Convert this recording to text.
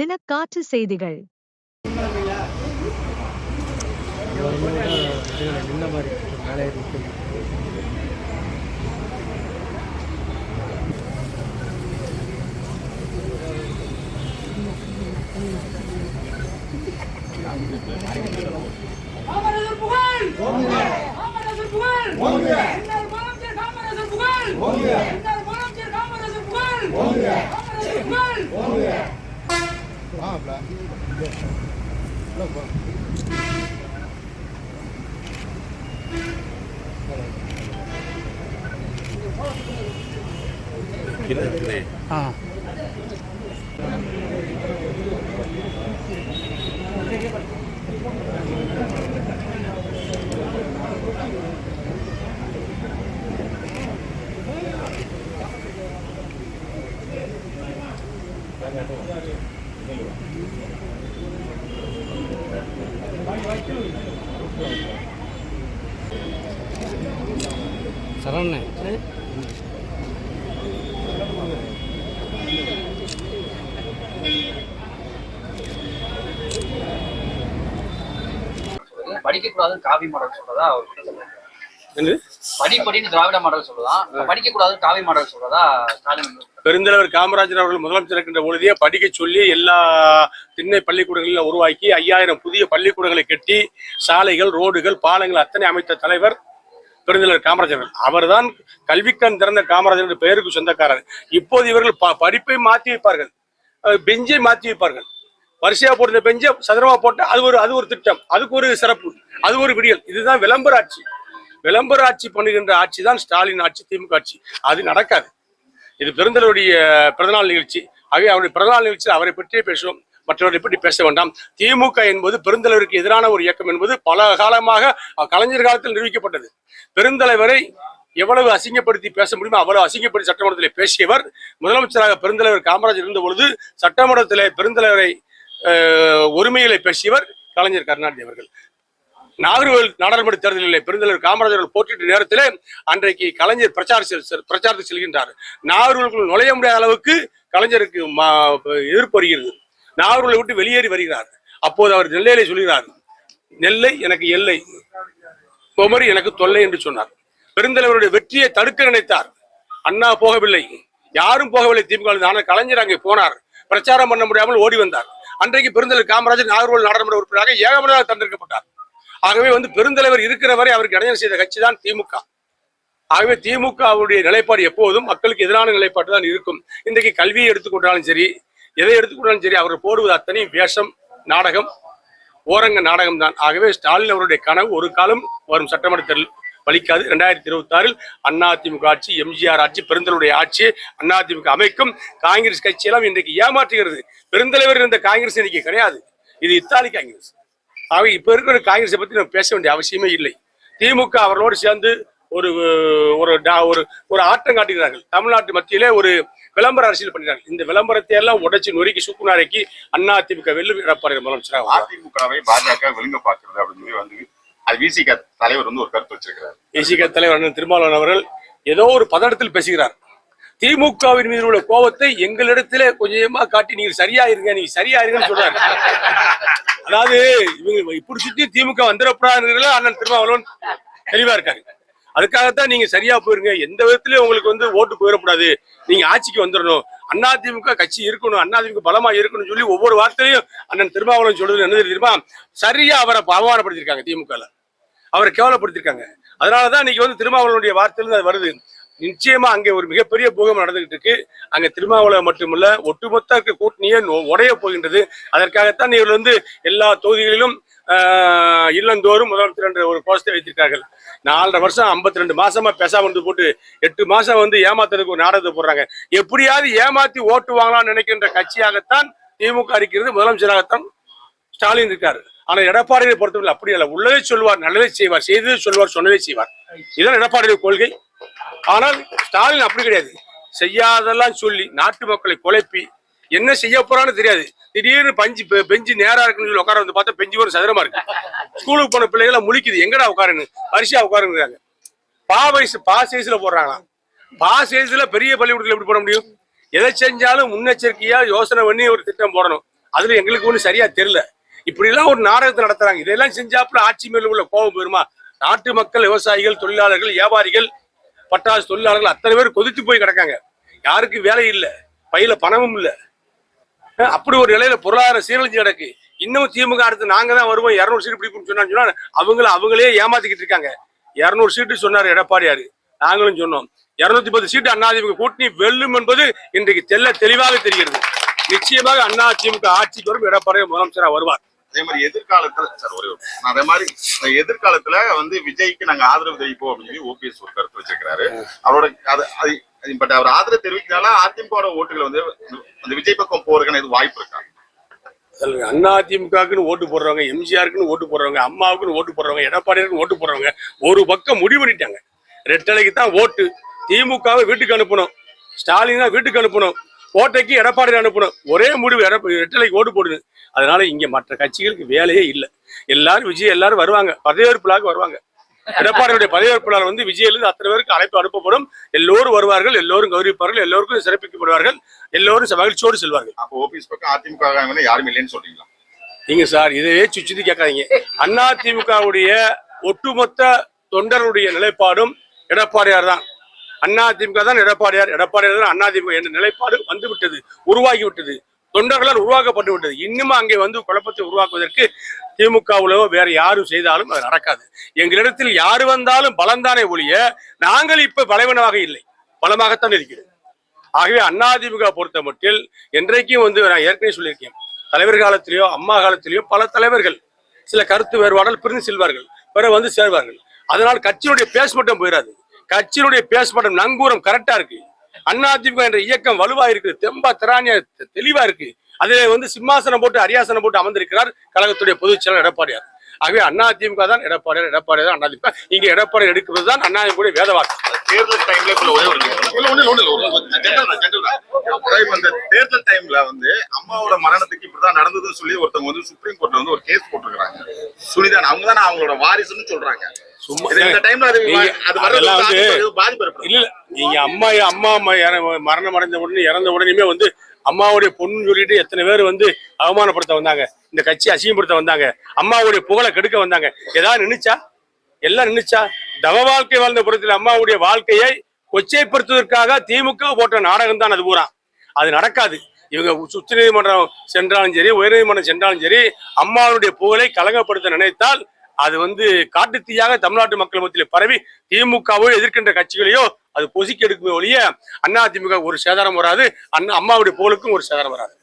தினக்காற்று செய்திகள். நின்ன மாதிரி காமராஜர் புகழ்! காமராஜர் புகழ்! காமராஜர் புகழ்! காமராஜர் புகழ்! காமராஜர் புகழ் ஆ சரவணே படிக்க கூடாதுன்னு காவி மாடல் சொல்றதா அவர் என்னது? படி படின்னு திராவிட மாடல் சொல்றதா படிக்க கூடாதுன்னு காவி மாடல் சொல்றதா ஸ்டாலின் பெருந்தலைவர் காமராஜர் அவர்கள் முதலமைச்சர் இருக்கின்ற பொழுதே படிக்க சொல்லி எல்லா திண்ணை பள்ளிக்கூடங்களிலும் உருவாக்கி ஐயாயிரம் புதிய பள்ளிக்கூடங்களை கட்டி சாலைகள் ரோடுகள் பாலங்கள் அத்தனை அமைத்த தலைவர் பெருந்தலைவர் காமராஜர். அவர்தான் கல்விக்கண் திறந்த காமராஜர் என்ற பெயருக்கு சொந்தக்காரர். இப்போது இவர்கள் ப- படிப்பை மாற்றி வைப்பார்கள். பெஞ்சை மாற்றி வைப்பார்கள். வரிசையா போட்ட பெஞ்சை சதுரமா போட்டு அது ஒரு அது ஒரு திட்டம். அதுக்கு ஒரு சிறப்பு. அது ஒரு விடியல். இதுதான் விளம்பர ஆட்சி. விளம்பர ஆட்சி பண்ணுகின்ற ஆட்சி தான் ஸ்டாலின் ஆட்சி திமுக ஆட்சி. அது நடக்காது. இது பெருந்தலைவருடைய பிறந்தநாள் நிகழ்ச்சி. ஆகவே அவருடைய பிறந்தநாள் நிகழ்ச்சியில் அவரை பற்றியே பேசுவோம். மற்றவர்கள் பற்றி பேச வேண்டாம். திமுக என்பது பெருந்தலைவருக்கு எதிரான ஒரு இயக்கம் என்பது பல காலமாக கலைஞர் காலத்தில் நிரூபிக்கப்பட்டது. பெருந்தலைவரை எவ்வளவு அசிங்கப்படுத்தி பேச முடியுமோ அவ்வளவு அசிங்கப்படுத்தி சட்டமன்றத்தில் பேசியவர் முதலமைச்சராக பெருந்தலைவர் காமராஜர் இருந்த பொழுது சட்டமன்றத்தில் பெருந்தலைவரை ஒருமையிலே பேசியவர் கலைஞர் கருணாநிதி அவர்கள். நாகர்கோவில் நாடாளுமன்ற தேர்தலில் பெருந்தலைவர் காமராஜர் போட்டியிட்ட நேரத்தில் அன்றைக்கு கலைஞர் பிரச்சார செல்- செல்கின்றார். நாகர்கோவிலுக்குள் நுழைய முடியாத அளவுக்கு கலைஞருக்கு மா- எதிர்ப்பு வருகிறது. நாகூரில் விட்டு வெளியேறி வருகிறார் அப்போது அவர் நெல்லையிலே சொல்கிறார் நெல்லை எனக்கு எல்லை. குமரி எனக்கு தொல்லை என்று சொன்னார். பெருந்தலைவருடைய வெற்றியை தடுக்க நினைத்தார். அண்ணா போகவில்லை. யாரும் போகவில்லை. திமுக ஆனால் கலைஞர் அங்கே போனார். பிரச்சாரம் பண்ண முடியாமல் ஓடி வந்தார். அன்றைக்கு பெருந்தலைவர் காமராஜர் நாகர்கோவில் நாடாளுமன்ற உறுப்பினராக ஏகமனதாக தந்திருக்கப்பட்டார். ஆகவே வந்து பெருந்தலைவர் இருக்கிற வரை அவருக்கு இடைஞ்சல் செய்த கட்சி தான் திமுக. ஆகவே திமுகவுடைய நிலைப்பாடு எப்போதும் மக்களுக்கு எதிரான நிலைப்பாடு தான் இருக்கும். இன்றைக்கு கல்வியை எடுத்துக்கொண்டாலும் சரி எதை எடுத்துக்கொண்டாலும் சரி அவர் போடுவது அத்தனையும் வேஷம் நாடகம் ஓரங்க நாடகம் தான். ஆகவே ஸ்டாலின் அவருடைய கனவு ஒரு காலம் வரும் சட்டமன்ற தேர்தல் பலிக்காது ரெண்டாயிரத்தி இருபத்தி ஆறில் அதிமுக ஆட்சி எம்ஜிஆர் ஆட்சி பெருந்தலுடைய ஆட்சி அதிமுக அமைக்கும். காங்கிரஸ் கட்சியெல்லாம் இன்றைக்கு ஏமாற்றுகிறது. பெருந்தலைவர் இருந்த காங்கிரஸ் இன்னைக்கு கிடையாது. இது இத்தாலி காங்கிரஸ். ஆகவே இப்ப இருக்கிற காங்கிரஸை பத்தி நம்ம பேச வேண்டிய அவசியமே இல்லை. திமுக அவர்களோடு சேர்ந்து ஒரு ஒரு டா- ஒரு ஒரு ஆட்டம் காட்டுகிறார்கள் தமிழ்நாட்டு மத்தியிலே ஒரு விளம்பர அரசியல் பண்ணுறார்கள் இந்த விளம்பரத்தை எல்லாம் உடைச்சு நொறுக்கி சுக்குநாரைக்கு அண்ணா திமுக வெள்ளு எடப்பாடி முதலமைச்சராக. அதிமுகவை பாஜக விழுங்க பாக்குறது அப்படின்னு சொல்லி வந்து அது விசிக தலைவர் வந்து ஒரு கருத்து வச்சிருக்கிறாரு. தேசிக தலைவர் திருமாவளவன் அவர்கள் ஏதோ ஒரு பதட்டத்தில் பேசுகிறார். திமுகவின் மீது உள்ள கோபத்தை எங்களிடத்திலே கொஞ்சமா காட்டி நீங்க சரியா இருங்க நீங்க சரியா இருங்கன்னு சொல்றாரு. அதாவது இவங்க இப்படி சுத்தி திமுக வந்துடக்கூடாதுங்கிறதுல அண்ணன் திருமாவளவன் தெளிவா இருக்காரு. அதுக்காகத்தான் நீங்க சரியா போயிருங்க. எந்த விதத்திலயும் உங்களுக்கு வந்து ஓட்டு போயிடக்கூடாது. நீங்க ஆட்சிக்கு வந்துடணும். அண்ணா திமுக கட்சி இருக்கணும். அண்ணா திமுக பலமா இருக்கணும்னு சொல்லி ஒவ்வொரு வார்த்தையும் அண்ணன் திருமாவளவன் சொல்றது என்ன தெரியுமா? சரியா அவரை அவமானப்படுத்திருக்காங்க திமுகல. அவரை கேவலப்படுத்திருக்காங்க அதனாலதான் இன்னைக்கு வந்து திருமாவளவனுடைய வார்த்தையிலிருந்து அது வருது. நிச்சயமா அங்கே ஒரு மிகப்பெரிய பூகம் நடந்துகிட்டு இருக்கு. அங்க திருமாவளவன் மட்டுமல்ல ஒட்டுமொத்த கூட்டணியே உடைய போகின்றது. அதற்காகத்தான் இவர்கள் வந்து எல்லா தொகுதிகளிலும் இல்லந்தோறும் முதலமைச்சர் என்ற ஒரு கோஷத்தை வைத்திருக்கார்கள். நாலரை வருஷம் 52 ரெண்டு மாசமா பெசா வந்து போட்டு எட்டு மாசம் வந்து ஏமாத்துறதுக்கு ஒரு நாடகத்தை போடுறாங்க. எப்படியாவது ஏமாத்தி ஓட்டு வாங்கலாம்னு நினைக்கின்ற கட்சியாகத்தான் திமுக இருக்கிறது. முதலமைச்சராகத்தான் ஸ்டாலின் இருக்காரு. ஆனா எடப்பாடியை பொறுத்தவரை அப்படி இல்லை உள்ளதை சொல்வார் நல்லதை செய்வார் செய்ததை சொல்வார் சொன்னதை செய்வார். இதுதான் எடப்பாடியுடைய கொள்கை. ஆனால் ஸ்டாலின் அப்படி கிடையாது. செய்யாதெல்லாம் சொல்லி நாட்டு மக்களை குழப்பி என்ன செய்ய போறான்னு தெரியாது. திடீர்னு பஞ்சு பெ- பெஞ்சு நேரா இருக்குன்னு சொல்லி உட்கார வந்து பார்த்தா பெஞ்சு ஒரு சதுரமா இருக்கு. ஸ்கூலுக்கு போன பிள்ளைகளை முழிக்குது. எங்கடா உட்காருன்னு? வரிசையா உட்காருங்கிறாங்க. பா வயசு பா சைஸ்ல போடுறாங்களாம். பா சைஸ்ல பெரிய பள்ளிக்கூடத்துல எப்படி போட முடியும்? எதை செஞ்சாலும் முன்னெச்சரிக்கையா யோசனை பண்ணி ஒரு திட்டம் போடணும். அதுல எங்களுக்கு ஒன்றும் சரியா தெரியல. இப்படிலாம் ஒரு நாடகத்தை நடத்துறாங்க. இதெல்லாம் செஞ்சாப்புல ஆட்சி மேல உள்ள கோபம் பெறுமா நாட்டு மக்கள் விவசாயிகள் தொழிலாளர்கள் வியாபாரிகள் பட்டாசு தொழிலாளர்கள் அத்தனை பேர் கொதித்து போய் கிடக்காங்க. யாருக்கு வேலை இல்லை. பையில பணமும் இல்லை. அப்படி ஒரு நிலையில பொருளாதார சீரழிஞ்சு கிடக்கு. இன்னும் திமுக அடுத்து நாங்க தான் வருவோம். இருநூறு சீட்டு பிடிப்போம்னு சொன்னான்னு சொன்னா அவங்கள அவங்களே ஏமாத்திக்கிட்டு இருக்காங்க. இருநூறு சீட்டு சொன்னார் எடப்பாடியாரு நாங்களும் சொன்னோம். இருநூத்தி பத்து சீட்டு அதிமுக கூட்டணி வெல்லும் என்பது இன்றைக்கு தெல்ல தெளிவாக தெரிகிறது. நிச்சயமாக அண்ணா அதிமுக ஆட்சிக்கு வரும். எடப்பாடி முதலமைச்சராக வருவார். அதே மாதிரி எதிர்காலத்துல சார் ஒரு அதே மாதிரி எதிர்காலத்துல வந்து விஜய்க்கு நாங்க ஆதரவு தெரிவிப்போம் அப்படின்னு சொல்லி ஓபிஎஸ் ஒரு கருத்து வச்சிருக்கிறாரு. அவரோட அது பட் அவர் ஆதரவு தெரிவிக்கிறதால அதிமுக ஓட்டுகள் வந்து அந்த விஜய் பக்கம் போறதுக்கான இது வாய்ப்பு இருக்கா? அண்ணா திமுகக்குன்னு ஓட்டு போடுறவங்க எம்ஜிஆருக்குன்னு ஓட்டு போடுறவங்க அம்மாவுக்குன்னு ஓட்டு போடுறவங்க எடப்பாடியாருக்குன்னு ஓட்டு போடுறவங்க ஒரு பக்கம் முடிவு பண்ணிட்டாங்க ரெட்டலைக்கு தான் ஓட்டு. திமுகவை வீட்டுக்கு அனுப்பணும். ஸ்டாலின் வீட்டுக்கு அனுப்பணும். கோட்டைக்கு எடப்பாடி அனுப்பணும். ஒரே முடிவு எடப்ப ரெட்டலைக்கு ஓட்டு போடுது. அதனால இங்க மற்ற கட்சிகளுக்கு வேலையே இல்லை. எல்லாரும் விஜய் எல்லாரும் வருவாங்க. பதவியேற்புலாக வருவாங்க. எடப்பாடியுடைய பதவியேற்பாளர் வந்து விஜயிலிருந்து அத்தனை பேருக்கு அழைப்பு அனுப்பப்படும். எல்லோரும் வருவார்கள் எல்லோரும் கௌரவிப்பார்கள் எல்லோருக்கும் சிறப்பிக்கப்படுவார்கள் எல்லோரும் மகிழ்ச்சியோடு செல்வார்கள். அப்போ ஓபிஎஸ் பக்கம் அதிமுக யாரும் இல்லைன்னு சொல்றீங்களா? நீங்க சார் இதையே சுத்தி கேட்காதீங்க. அண்ணா திமுகவுடைய ஒட்டுமொத்த தொண்டருடைய நிலைப்பாடும் எடப்பாடியார் தான். அண்ணா திமுக தான் எடப்பாடியார் எடப்பாடியார் தான் அண்ணா திமுக என்ற நிலைப்பாடு வந்து விட்டது உருவாகி விட்டது தொண்டர்களால் உருவாக்கப்பட்டு விட்டது. இன்னும் அங்கே வந்து குழப்பத்தை உருவாக்குவதற்கு திமுகவுலோ வேற யாரும் செய்தாலும் அது நடக்காது. எங்களிடத்தில் யாரு வந்தாலும் பலம்தானே ஒழிய நாங்கள் இப்ப பலவீனமாக இல்லை. பலமாகத்தான் இருக்கிறது. ஆகவே அதிமுக பொறுத்த மட்டில் என்றைக்கும் வந்து நான் ஏற்கனவே சொல்லியிருக்கேன். தலைவர் காலத்திலேயோ அம்மா காலத்திலேயோ பல தலைவர்கள் சில கருத்து வேறுபாடல் பிரிந்து செல்வார்கள் பிறகு வந்து சேர்வார்கள். அதனால் கட்சியினுடைய பேஸ் மட்டும் போயிடாது கட்சியினுடைய பேஸ் மட்டும் நங்கூரம் கரெக்டா இருக்கு. அதிமுக என்ற இயக்கம் வலுவா இருக்கு தெம்பா திராணியா தெளிவா இருக்கு. அதிலே வந்து சிம்மாசனம் போட்டு அரியாசனம் போட்டு அமர்ந்திருக்கிறார் கழகத்துடைய பொதுச் செயலர் எடப்பாடியார். ஆகவே அதிமுக தான் எடப்பாடியார் எடப்பாடியார் தான் அதிமுக இங்க எடப்பாடி எடுக்கிறது தான் அதிமுக வேத வாக்கு. தேர்தல் டைம்ல ஒரே ஒரு இந்த தேர்தல் வந்து அம்மாவோட மரணத்துக்கு இப்படிதான் நடந்ததுன்னு சொல்லி ஒருத்தவங்க வந்து சுப்ரீம் கோர்ட்ல வந்து ஒரு கேஸ் போட்டிருக்காங்க சுனிதான் அவங்க தான் அவங்களோட வாரிசுன்னு சொல்றாங்க. சும்மா இந்த டைம்ல அது அது பாதிப்பு இல்ல. நீங்க அம்மா அம்மா அம்மா இற- மரணம் அடைந்த உடனே இறந்த உடனேயுமே வந்து அம்மாவுடைய பொண்ணுன்னு சொல்லிட்டு எத்தனை பேர் வந்து அவமானப்படுத்த வந்தாங்க. இந்த கட்சி அசிங்கப்படுத்த வந்தாங்க. அம்மாவுடைய புகழை கெடுக்க வந்தாங்க. ஏதாவது நின்னுச்சா? எல்லாம் நின்னுச்சா? தவ வாழ்க்கை வாழ்ந்த புறத்தில் அம்மாவுடைய வாழ்க்கையை கொச்சைப்படுத்துவதற்காக திமுக போட்ட நாடகம் தான் அது பூரா. அது நடக்காது. இவங்க உச்ச நீதிமன்றம் சென்றாலும் சரி உயர்நீதிமன்றம் சென்றாலும் சரி அம்மாவுடைய புகழை கலங்கப்படுத்த நினைத்தால் அது வந்து காட்டுத்தீயாக தமிழ்நாட்டு மக்கள் மத்தியில் பரவி திமுகவோ எதிர்க்கின்ற கட்சிகளையோ அது பொசுக்கி எடுக்குமே ஒழிய அண்ணா திமுக ஒரு சேதாரம் வராது. அண்ணா அம்மாவுடைய போலுக்கும் ஒரு சேதாரம் வராது.